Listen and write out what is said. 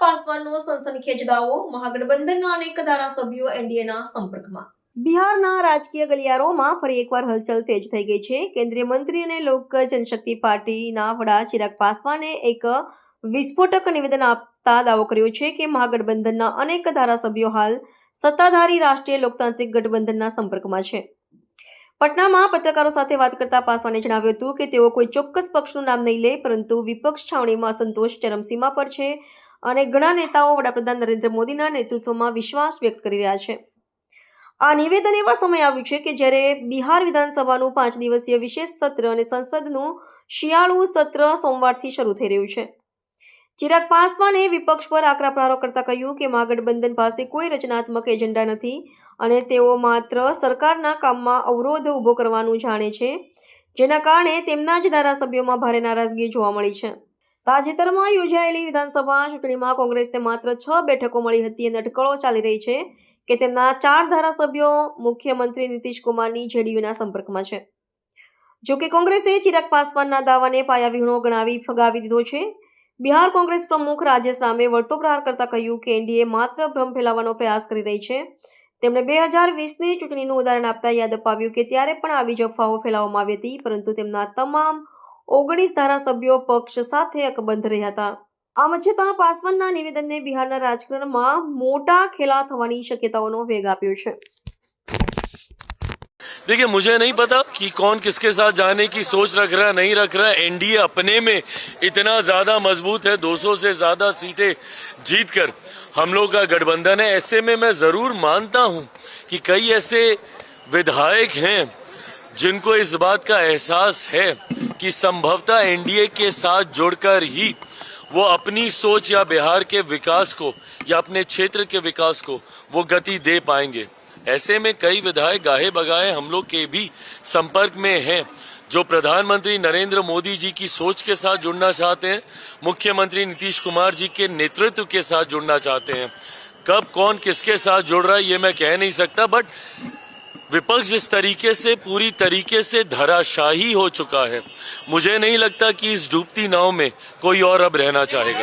પાસવાનનો સનસનીખેજ દાવો મહાગઠબંધનના અનેક ધારાસભ્યો એનડીએના સંપર્કમાં. બિહારના રાજકીય ગલિયારોમાં ફરી એકવાર હલચલ તેજ થઈ ગઈ છે. કેન્દ્રીય મંત્રી અને લોક જનશક્તિ પાર્ટીના વડા ચિરાગ પાસવાને એક વિસ્ફોટક નિવેદન આપતા દાવો કર્યો છે કે મહાગઠબંધનના અનેક ધારાસભ્યો હાલ સત્તાધારી રાષ્ટ્રીય લોકતાંત્રિક ગઠબંધનના સંપર્કમાં છે. પટનામાં પત્રકારો સાથે વાત કરતા પાસવાને જણાવ્યું હતું કે તેઓ કોઈ ચોક્કસ પક્ષનું નામ નહીં લે, પરંતુ વિપક્ષ છાવણીમાં અસંતોષ ચરમસીમા પર છે. અને ઘણા નેતાઓ વડાપ્રધાન નરેન્દ્ર મોદીના નેતૃત્વમાં વિશ્વાસ વ્યક્ત કરી રહ્યા છે. આ નિવેદન એવા સમય આવ્યું છે કે જ્યારે બિહાર વિધાનસભાનું પાંચ દિવસીય વિશેષ સત્ર અને સંસદનું શિયાળુ સત્ર સોમવારથી શરૂ થઈ રહ્યું છે. ચિરાગ પાસવાને વિપક્ષ પર આકરા પ્રહારો કરતા કહ્યું કે મહાગઠબંધન પાસે કોઈ રચનાત્મક એજન્ડા નથી અને તેઓ માત્ર સરકારના કામમાં અવરોધ ઊભો કરવાનું જાણે છે, જેના કારણે તેમના જ ધારાસભ્યોમાં ભારે નારાજગી જોવા મળી છે. તાજેતરમાં યોજાયેલી વિધાનસભા ચૂંટણીમાં કોંગ્રેસને માત્ર છ બેઠકો મળી હતી અને અટકળો ચાલી રહી છે કે તેમના ચાર ધારાસભ્યો મુખ્યમંત્રી નીતિશ કુમારની જેડીયુના સંપર્કમાં છે. જો કે કોંગ્રેસે ચિરાગ પાસવાનના દાવાને પાયાવિહોણો ગણાવી ફગાવી દીધો છે. બિહાર કોંગ્રેસ પ્રમુખ રાજેશ રામે વળતો પ્રહાર કરતા કહ્યું કે એનડીએ માત્ર ભ્રમ ફેલાવવાનો પ્રયાસ કરી રહી છે. તેમણે બે હજાર વીસની ચૂંટણીનું ઉદાહરણ આપતા યાદ અપાવ્યું કે ત્યારે પણ આવી જ અફવાઓ ફેલાવવામાં આવી હતી, પરંતુ તેમના તમામ ઓગણીસ ધારાસભ્યો પક્ષ સાથે અકબંધ રહ્યા હતા આમ છતાં પાસવાનના નિવેદનને બિહારના રાજકારણમાં મોટા ખેલા થવાની શક્યતાઓનો વેગ આપ્યો છે देखिए मुझे नहीं पता कि कौन किसके साथ जाने की सोच रख रहा है नहीं रख रहा है एनडीए अपने में इतना ज्यादा मजबूत है 200 से ज्यादा सीटें जीतकर हम लोग का गठबंधन है ऐसे में मैं जरूर मानता हूं कि कई ऐसे विधायक हैं जिनको इस बात का एहसास है कि संभवतः एनडीए के साथ जुड़कर ही वो अपनी सोच या बिहार के विकास को या अपने क्षेत्र के विकास को वो गति दे पाएँगे। ऐसे में कई विधायक गाहे बगाए हम लोग के भी संपर्क में हैं, जो प्रधानमंत्री नरेंद्र मोदी जी की सोच के साथ जुड़ना चाहते हैं, मुख्यमंत्री नीतीश कुमार जी के नेतृत्व के साथ जुड़ना चाहते हैं। कब, कौन, किसके साथ जुड़ रहा है, ये मैं कह नहीं सकता, बट विपक्ष जिस तरीके से पूरी तरीके से धराशाही हो चुका है मुझे नहीं लगता कि इस डूबती नाव में कोई और अब रहना चाहेगा